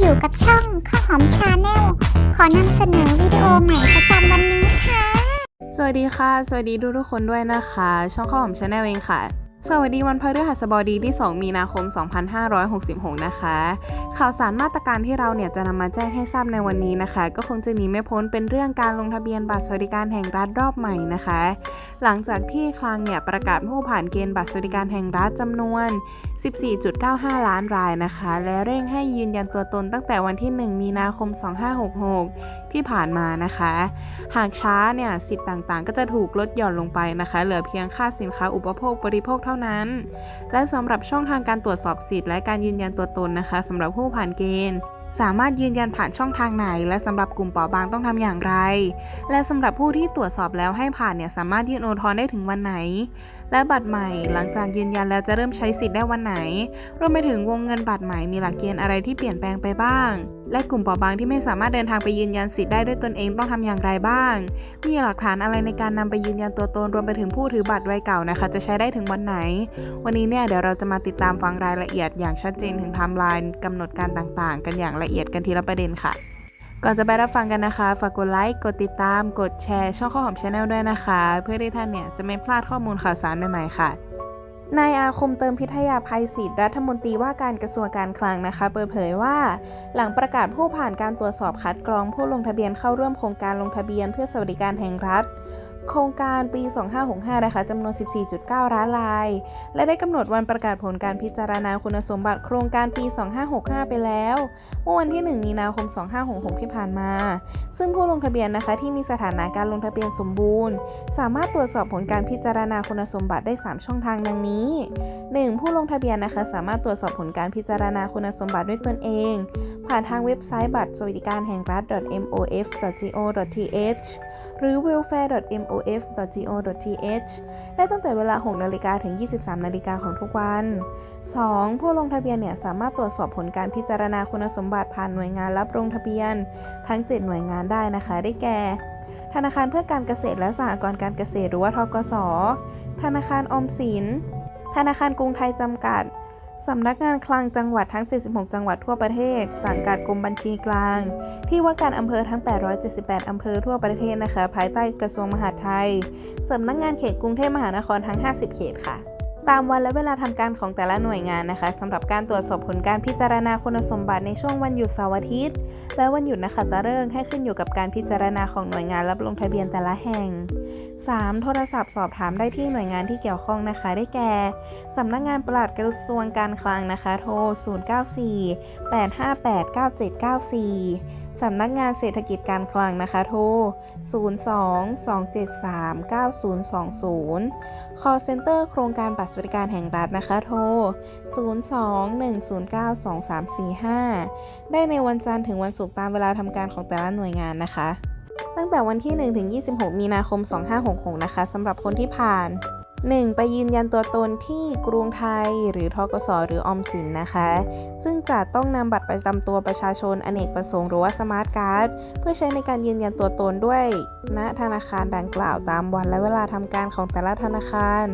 อยู่กับช่องข้าวหอมชาแนลขอนำเสนอวิดีโอใหม่ประจำวันนี้ค่ะ สวัสดีค่ะ สวัสดีทุกทุกคนด้วยนะคะ ช่องข้าวหอมชาแนลเองค่ะ สวัสดีวันพฤหัสบดีที่ 2 มีนาคม 2566 นะคะ ข่าวสารมาตรการที่เราเนี่ยจะนำมาแจ้งให้ทราบในวันนี้นะคะ ก็คงจะหนีไม่พ้นเป็นเรื่องการลงทะเบียนบัตรสวัสดิการแห่งรัฐรอบใหม่นะคะ หลังจากที่คลังเนี่ยประกาศผู้ผ่านเกณฑ์บัตรสวัสดิการแห่งรัฐจำนวน 14.95 ล้านรายนะคะ และเร่งให้ยืนยันตัวตนตั้งแต่วันที่ 1 มีนาคม 2566ที่ผ่านมานะคะ หากช้าเนี่ยสิทธิ์ต่างๆ ก็จะถูกลดหย่อนลงไปนะคะ เหลือเพียงค่าสินค้าอุปโภคบริโภคเท่านั้น และสำหรับช่องทางการตรวจสอบสิทธิ์และการยืนยันตัวตนนะคะสำหรับผู้ผ่านเกณฑ์สามารถยืนยันผ่านช่องทางไหน และสำหรับกลุ่มเปราะบางต้องทำอย่างไร และสำหรับผู้ที่ตรวจสอบแล้วให้ผ่านเนี่ยสามารถยื่นโอทอนได้ถึงวันไหน และบัตรใหม่หลังจากยืนยันแล้วจะเริ่มใช้สิทธิ์ได้วันไหน รวมไปถึงวงเงินบัตรใหม่มีหลักเกณฑ์อะไรที่เปลี่ยนแปลงไปบ้าง และกลุ่มเปราะบางที่ไม่สามารถเดินทางไปยืนยันสิทธิ์ได้ด้วยตนเองต้องทำอย่างไรบ้าง มีหลักฐานอะไรในการนำไปยืนยันตัวตนรวมไปถึงผู้ถือบัตรวัยเก่านะคะ จะใช้ได้ถึงวันไหน วันนี้เนี่ยเดี๋ยวเราจะมาติดตามฟังรายละเอียดอย่างชัดเจนถึงไทม์ไลน์กำหนดการต่างๆ กันอย่างละเอียดกันทีละประเด็นค่ะ ก่อนจะไปรับฟังกันนะคะ ฝากกดไลค์ กดติดตาม กดแชร์ ช่องข้าวหอมชาแนลด้วยนะคะ เพื่อที่ท่านเนี่ยจะไม่พลาดข้อมูลข่าวสารใหม่ๆค่ะ นายอาคมเติมพิทยาภัยศิษย์รัฐมนตรีว่าการกระทรวงการคลังนะคะ เปิดเผยว่า หลังประกาศผู้ผ่านการตรวจสอบคัดกรองผู้ลงทะเบียนเข้าร่วมโครงการลงทะเบียนเพื่อสวัสดิการแห่งรัฐ โครงการปี 2565 นะคะจำนวน 14.9 ล้านราย และได้กำหนดวันประกาศผลการพิจารณาคุณสมบัติโครงการปี 2565 ไปแล้ว เมื่อวันที่ 1 มีนาคม 2566 ที่ผ่านมา ซึ่งผู้ลงทะเบียนนะคะที่มีสถานะการลงทะเบียนสมบูรณ์ สามารถตรวจสอบผลการพิจารณาคุณสมบัติได้ 3 ช่องทางดังนี้ 1. ผู้ลงทะเบียนนะคะสามารถตรวจสอบผลการพิจารณาคุณสมบัติด้วยตนเอง ผ่านทางเว็บไซต์บัตรสวัสดิการแห่งรัฐ mof.go.th หรือ welfare.mo of.go.th ได้ตั้งแต่เวลา 6 นาฬิกาถึง 23 นาฬิกาของทุกวัน 2. ผู้ลงทะเบียนเนี่ยสามารถตรวจสอบผลการพิจารณาคุณสมบัติผ่านหน่วยงานรับลงทะเบียน ทั้ง 7 หน่วยงานได้นะคะ ได้แก่ ธนาคารเพื่อการเกษตรและสหกรณ์การเกษตรหรือว่าทกส ธนาคารออมสิน ธนาคารกรุงไทยจำกัด สำนักงานคลังจังหวัดทั้ง 76 จังหวัดทั่วประเทศ สังกัดกรมบัญชีกลาง ที่ว่าการอำเภอทั้ง 878 อำเภอทั่วประเทศนะคะ ภายใต้กระทรวงมหาดไทย สำนักงานเขตกรุงเทพมหานครทั้ง 50 เขตค่ะ ตามวันและเวลาทำการของแต่ละหน่วยงานนะคะสำหรับการตรวจสอบผลการพิจารณาคุณสมบัติในช่วงวันหยุดเสาร์อาทิตย์ และวันหยุดนะคะตะเริงให้ขึ้นอยู่กับการพิจารณาของหน่วยงานรับลงทะเบียนแต่ละแห่ง 3. โทรศัพท์สอบถามได้ที่หน่วยงานที่เกี่ยวข้องนะคะ ได้แก่สำนักงานปลัดกระทรวงการคลังนะคะ โทร 094 858 9794 สำนักงานเศรษฐกิจการคลังนะคะ โทร 02 273 9020 call center โครงการบัตรสวัสดิการแห่งรัฐนะคะ โทร 02 109 2345 ได้ในวันจันทร์ถึงวันศุกร์ตามเวลาทำการของแต่ละหน่วยงานนะคะ ตั้งแต่วันที่1ถึง26 มีนาคม 2566 นะคะสำหรับคนที่ผ่าน 1. ไปยืนยันตัวตนที่กรุงไทยหรือทกสหรือออมสินนะคะ ซึ่งจะต้องนำบัตรประจำตัวประชาชนอเนกประสงค์หรือว่าสมาร์ทการ์ดเพื่อใช้ในการยืนยันตัวตนด้วยณธนาคารดังกล่าวตามวันและเวลาทำการของแต่ละธนาคาร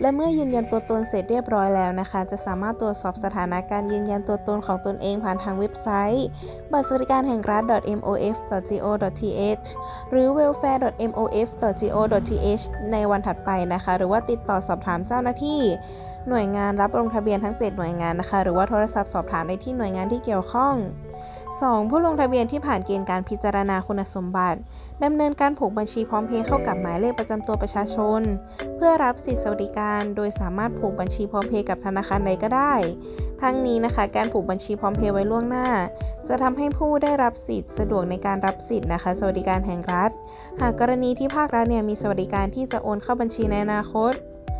และเมื่อยืนยันตัวตนเสร็จเรียบร้อยแล้วนะคะ จะสามารถตรวจสอบสถานะการยืนยันตัวตนของตนเองผ่านทางเว็บไซต์ บัตรสวัสดิการแห่งรัฐ mof.go.th หรือ welfare.mof.go.th ในวันถัดไปนะคะ หรือว่าติดต่อสอบถามเจ้าหน้าที่ หน่วยงานรับลงทะเบียนทั้ง 7 หน่วยงานนะคะ หรือว่าโทรศัพท์สอบถามได้ที่หน่วยงานที่เกี่ยวข้อง 2. ผู้ลงทะเบียนที่ผ่านเกณฑ์การพิจารณาคุณสมบัติดำเนินการผูกบัญชีพร้อมเพย์เข้ากับหมายเลขประจำตัวประชาชน เพื่อรับสิทธิสวัสดิการ โดยสามารถผูกบัญชีพร้อมเพย์กับธนาคารใดก็ได้ ทั้งนี้นะคะ การผูกบัญชีพร้อมเพย์ไว้ล่วงหน้า จะทำให้ผู้ได้รับสิทธิ์สะดวกในการรับสิทธิ์นะคะ สวัสดิการแห่งรัฐ หากกรณีที่ภาครัฐเนี่ยมีสวัสดิการที่จะโอนเข้าบัญชีในอนาคต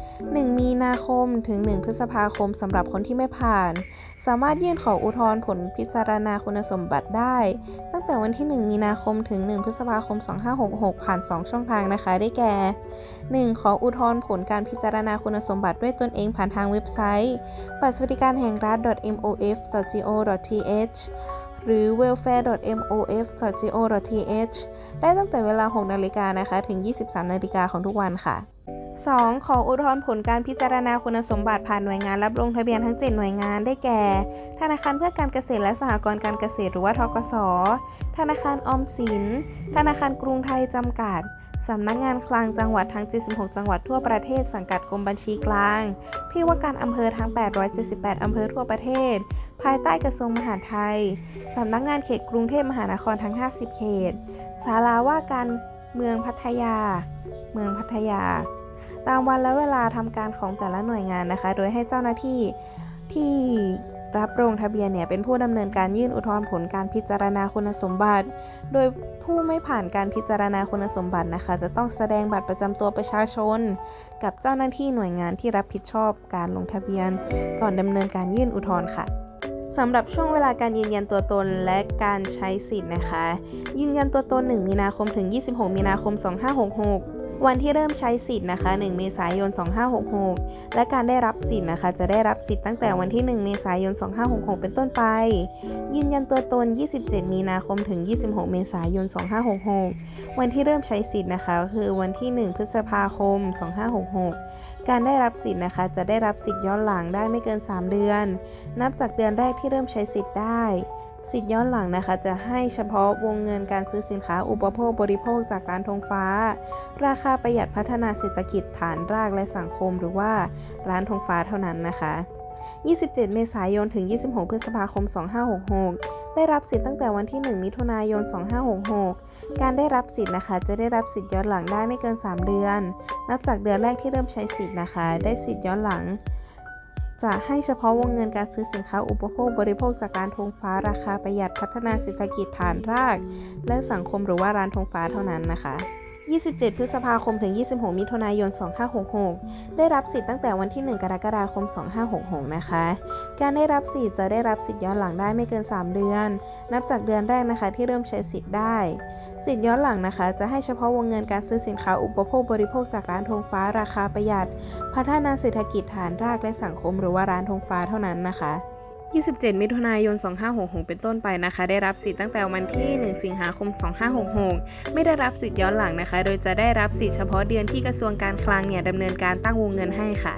1 มีนาคมถึง 1 พฤษภาคมสำหรับคนที่ไม่ผ่าน สามารถยื่นขออุทธรณ์ผลพิจารณาคุณสมบัติได้ ตั้งแต่วันที่ 1 มีนาคมถึง 1 พฤษภาคม 2566 ผ่าน 2 ช่องทางนะคะ ได้แก่ 1. ขออุทธรณ์ผลการพิจารณาคุณสมบัติด้วยตนเองผ่านทางเว็บไซต์ บัตรสวัสดิการแห่งรัฐ mof.go.th หรือ welfare.mof.go.th ได้ตั้งแต่เวลา 6 นาฬิกานะคะ ถึง 23 นาฬิกาของทุกวันค่ะ 2. ขออุทธรณ์ผลการพิจารณาคุณสมบัติผ่านหน่วยงานรับลงทะเบียนทั้ง 7 หน่วยงานได้แก่ ธนาคารเพื่อการเกษตรและสหกรณ์การเกษตรหรือว่าทกส ธนาคารออมสิน ธนาคารกรุงไทยจำกัดสำนักงานคลังจังหวัดทั้ง 76 จังหวัดทั่วประเทศสังกัดกรมบัญชีกลางพี่ว่าการอำเภอทั้ง 878 อำเภอทั่วประเทศ ภายใต้กระทรวงมหาดไทย สำนักงานเขตกรุงเทพมหานครทั้ง 50 เขตศาลาว่าการเมืองพัทยา เมืองพัทยา ตามวันและเวลาทำการของแต่ละหน่วยงานนะคะ โดยให้เจ้าหน้าที่ที่รับลงทะเบียนเนี่ยเป็นผู้ดำเนินการยื่นอุทธรณ์ผลการพิจารณาคุณสมบัติ โดยผู้ไม่ผ่านการพิจารณาคุณสมบัตินะคะ จะต้องแสดงบัตรประจำตัวประชาชน กับเจ้าหน้าที่หน่วยงานที่รับผิดชอบการลงทะเบียน ก่อนดำเนินการยื่นอุทธรณ์ค่ะสำหรับช่วงเวลาการยืนยันตัวตนและการใช้สิทธิ์นะคะ ยืนยันตัวตน 1 มีนาคมถึง 26 มีนาคม 2566 วันที่เริ่มใช้สิทธิ์นะคะ 1 เมษายน 2566 และการได้รับสิทธิ์นะคะ จะได้รับสิทธิ์ตั้งแต่วันที่ 1 เมษายน 2566 เป็นต้นไป ยืนยันตัวตน 27 มีนาคมถึง 26 เมษายน 2566 วันที่เริ่มใช้สิทธิ์นะคะคือวันที่ 1 พฤษภาคม 2566 การได้รับสิทธิ์นะคะ จะได้รับสิทธิ์ย้อนหลังได้ไม่เกิน 3 เดือน นับจากเดือนแรกที่เริ่มใช้สิทธิ์ได้ สิทธิ์ย้อนหลังนะคะ จะให้เฉพาะวงเงินการซื้อสินค้าอุปโภคบริโภคจากร้านธงฟ้า ราคาประหยัดพัฒนาเศรษฐกิจฐานรากและสังคม หรือว่าร้านธงฟ้าเท่านั้นนะคะ 27 เมษายนถึง 26 พฤษภาคม 2566 ได้รับสิทธิ์ตั้งแต่วันที่ 1 มิถุนายน 2566 การได้รับสิทธิ์นะคะ จะได้รับสิทธิ์ย้อนหลังได้ไม่เกิน 3 เดือน นับจากเดือนแรกที่เริ่มใช้สิทธิ์นะคะ ได้สิทธิ์ย้อนหลัง จะให้เฉพาะวงเงินการซื้อสินค้าอุปโภคบริโภคจากร้านธงฟ้าราคาประหยัดพัฒนาเศรษฐกิจฐานราก และสังคมหรือว่าร้านธงฟ้าเท่านั้นนะคะ 27 พฤษภาคมถึง 26 มิถุนายน 2566 ได้รับสิทธิ์ตั้งแต่วันที่ 1 กรกฎาคม 2566 นะคะ การได้รับสิทธิ์จะได้รับสิทธิ์ย้อนหลังได้ไม่เกิน 3 เดือน นับจากเดือนแรกนะคะที่เริ่มใช้สิทธิ์ได้ สิทธิ์ย้อนหลังนะคะ จะให้เฉพาะวงเงินการซื้อสินค้าอุปโภคบริโภคจากร้านธงฟ้าราคาประหยัด พัฒนาเศรษฐกิจฐานรากและสังคม หรือว่าร้านธงฟ้าเท่านั้นนะคะ27 มิถุนายน 2566 เป็นต้นไปนะคะ ได้รับสิทธิ์ตั้งแต่วันที่ 1 สิงหาคม 2566 ไม่ได้รับสิทธิ์ย้อนหลังนะคะ โดยจะได้รับสิทธิ์เฉพาะเดือนที่กระทรวงการคลังเนี่ยดำเนินการตั้งวงเงินให้ค่ะ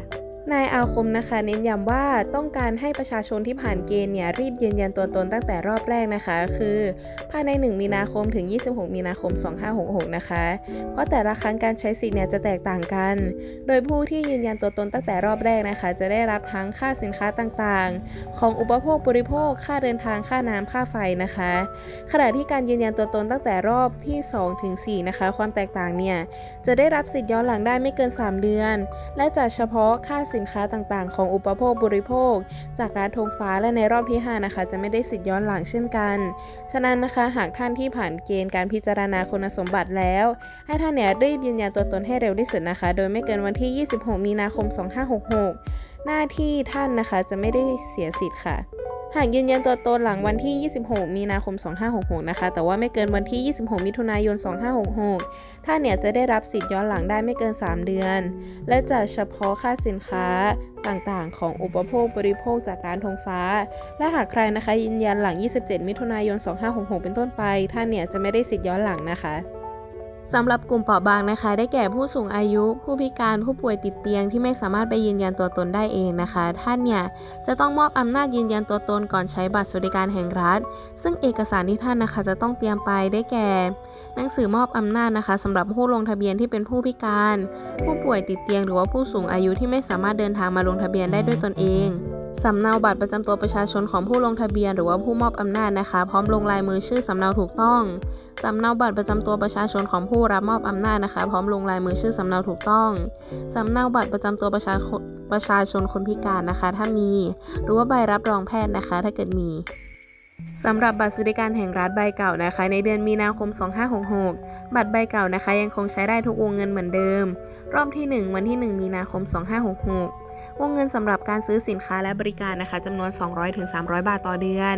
นายอาคมนะคะเน้นย้ำว่าต้องการให้ประชาชนที่ผ่านเกณฑ์เนี่ยรีบยืนยันตัวตนตั้งแต่รอบแรกนะคะ คือภายใน 1 มีนาคมถึง 26 มีนาคม 2566 นะคะ เพราะแต่ละครั้งการใช้สิทธิ์เนี่ยจะแตกต่างกัน โดยผู้ที่ยืนยันตัวตนตั้งแต่รอบแรกนะคะ จะได้รับทั้งค่าสินค้าต่างๆ ของอุปโภคบริโภค ค่าเดินทางค่าน้ำค่าไฟนะคะ ขณะที่การยืนยันตัวตนตั้งแต่รอบที่2ถึง4นะคะ ความแตกต่างเนี่ยจะได้รับสิทธิ์ย้อนหลังได้ไม่เกิน 3 เดือน และจะเฉพาะค่าสิินค้าต่างๆ ของอุปโภคบริโภค จากร้านธงฟ้าและในรอบที่ 5 นะคะ จะไม่ได้สิทธิ์ย้อนหลังเช่นกัน ฉะนั้นนะคะหากท่านที่ผ่านเกณฑ์การพิจารณาคุณสมบัติแล้ว ให้ท่านเนี่ยรีบยืนยันตัวตนให้เร็วที่สุดนะคะ โดยไม่เกินวันที่ 26 มีนาคม 2566 หน้าที่ท่านนะคะจะไม่ได้เสียสิทธิ์ค่ะ หากยืนยันตัวตนหลังวันที่ 26 มีนาคม 2566 นะคะ แต่ว่าไม่เกินวันที่ 26 มิถุนายน 2566 ท่านเนี่ยจะได้รับสิทธิ์ย้อนหลังได้ไม่เกิน 3 เดือน และจะเฉพาะค่าสินค้าต่างๆ ของอุปโภคบริโภคจากร้านธงฟ้า และหากใครนะคะยืนยันหลัง 27 มิถุนายน 2566 เป็นต้นไป ท่านเนี่ยจะไม่ได้สิทธิ์ย้อนหลังนะคะ สำหรับกลุ่มเปราะบางนะคะ ได้แก่ผู้สูงอายุ ผู้พิการผู้ป่วยติดเตียงที่ไม่สามารถไปยืนยันตัวตนได้เองนะคะ ท่านเนี่ยจะต้องมอบอำนาจยืนยันตัวตนก่อนใช้บัตรสวัสดิการแห่งรัฐ ซึ่งเอกสารที่ท่านนะคะจะต้องเตรียมไปได้แก่ หนังสือมอบอำนาจนะคะสำหรับผู้ลงทะเบียนที่เป็นผู้พิการ ผู้ป่วยติดเตียง หรือว่าผู้สูงอายุที่ไม่สามารถเดินทางมาลงทะเบียนได้ด้วยตนเองสำเนาบัตรประจำตัวประชาชนของผู้ลงทะเบียน หรือว่าผู้มอบอำนาจนะคะ พร้อมลงลายมือชื่อสำเนาถูกต้อง สำเนาบัตรประจำตัวประชาชนของผู้รับมอบอำนาจนะคะ พร้อมลงลายมือชื่อสำเนาถูกต้องสำเนาบัตรประจำตัวประชาชนประชาชนคนพิการนะคะ ถ้ามี หรือว่าใบรับรองแพทย์นะคะ ถ้าเกิดมีสำหรับบัตรสวัสดิการแห่งรัฐใบเก่านะคะ ในเดือนมีนาคม 2566 บัตรใบเก่านะคะ ยังคงใช้ได้ทุกวงเงินเหมือนเดิม รอบที่ 1 วันที่ 1 มีนาคม 2566 วงเงินสำหรับการซื้อสินค้าและบริการนะคะจำนวน 200-300 บาทต่อเดือน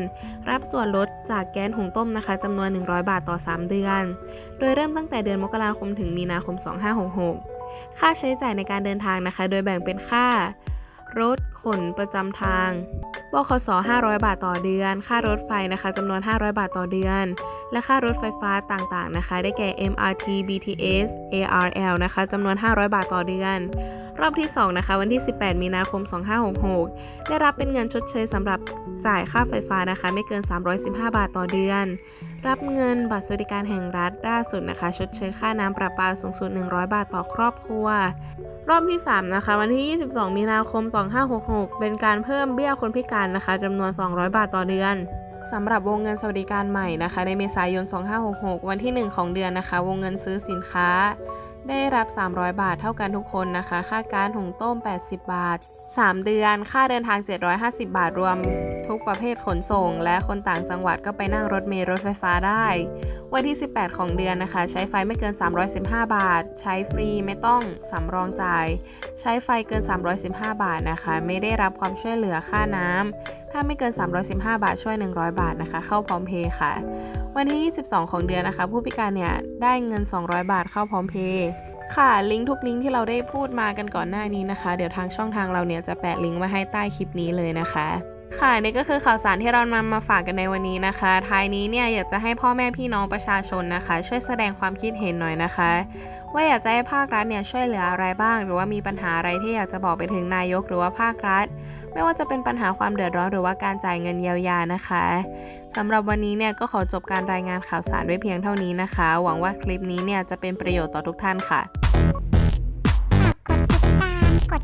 รับส่วนลดจากแก๊สหุงต้มนะคะจำนวน 100 บาทต่อ 3 เดือน โดยเริ่มตั้งแต่เดือนมกราคมถึงมีนาคม 2566 ค่าใช้จ่ายในการเดินทางนะคะ โดยแบ่งเป็นค่ารถขนประจำทางบขส500 บาทต่อเดือน ค่ารถไฟนะคะจำนวน 500 บาทต่อเดือน และค่ารถไฟฟ้าต่างๆนะคะ ได้แก่ MRT BTS ARL นะคะจำนวน 500 บาทต่อเดือน รอบที่ 2 นะคะ วันที่ 18 มีนาคม 2566 ได้รับเป็นเงินชดเชยสำหรับจ่ายค่าไฟฟ้านะคะ ไม่เกิน 315 บาทต่อเดือน รับเงินบัตรสวัสดิการแห่งรัฐล่าสุดนะคะ ชดเชยค่าน้ำประปาสูงสุด 100 บาทต่อครอบครัว รอบที่ 3 นะคะ วันที่ 22 มีนาคม 2566 เป็นการเพิ่มเบี้ยคนพิการนะคะจำนวน 200 บาทต่อเดือนสำหรับวงเงินสวัสดิการใหม่นะคะ ในเมษายน 2566 วันที่ 1 ของเดือนนะคะ วงเงินซื้อสินค้า ได้รับ 300 บาทเท่ากันทุกคนนะคะ ค่าการหุงต้ม 80 บาท 3 เดือน ค่าเดินทาง 750 บาทรวม ทุกประเภทขนส่ง และคนต่างจังหวัดก็ไปนั่งรถเมล์รถไฟฟ้าได้ วันที่ 18 ของเดือนนะคะ ใช้ไฟไม่เกิน 315 บาท ใช้ฟรีไม่ต้องสำรองจ่าย ใช้ไฟเกิน 315 บาทนะคะ ไม่ได้รับความช่วยเหลือค่าน้ำถ้าไม่เกิน 315 บาทช่วย 100 บาทนะคะ เข้าพร้อมเพย์ค่ะ วันที่ 22 ของเดือนนะคะ ผู้พิการเนี่ยได้เงิน 200 บาทเข้าพร้อมเพย์ค่ะลิงก์ทุกลิงก์ที่เราได้พูดมากันก่อนหน้านี้นะคะ เดี๋ยวทางช่องทางเราเนี่ยจะแปะลิงก์ไว้ให้ใต้คลิปนี้เลยนะคะ ค่ะนี่ก็คือข่าวสารที่เรานำมาฝากกันในวันนี้นะคะ ท้ายนี้เนี่ยอยากจะให้พ่อแม่พี่น้องประชาชนนะคะ ช่วยแสดงความคิดเห็นหน่อยนะคะ ว่าอยากจะให้ภาครัฐเนี่ยช่วยเหลืออะไรบ้าง หรือว่ามีปัญหาอะไรที่อยากจะบอกไปถึงนายกหรือว่าภาครัฐ ไม่ว่าจะเป็นปัญหาความเดือดร้อนหรือว่าการจ่ายเงินเยียวยานะคะสำหรับวันนี้เนี่ยก็ขอจบการรายงานข่าวสารไว้เพียงเท่านี้นะคะ หวังว่าคลิปนี้เนี่ยจะเป็นประโยชน์ต่อทุกท่านค่ะกดติดตามกด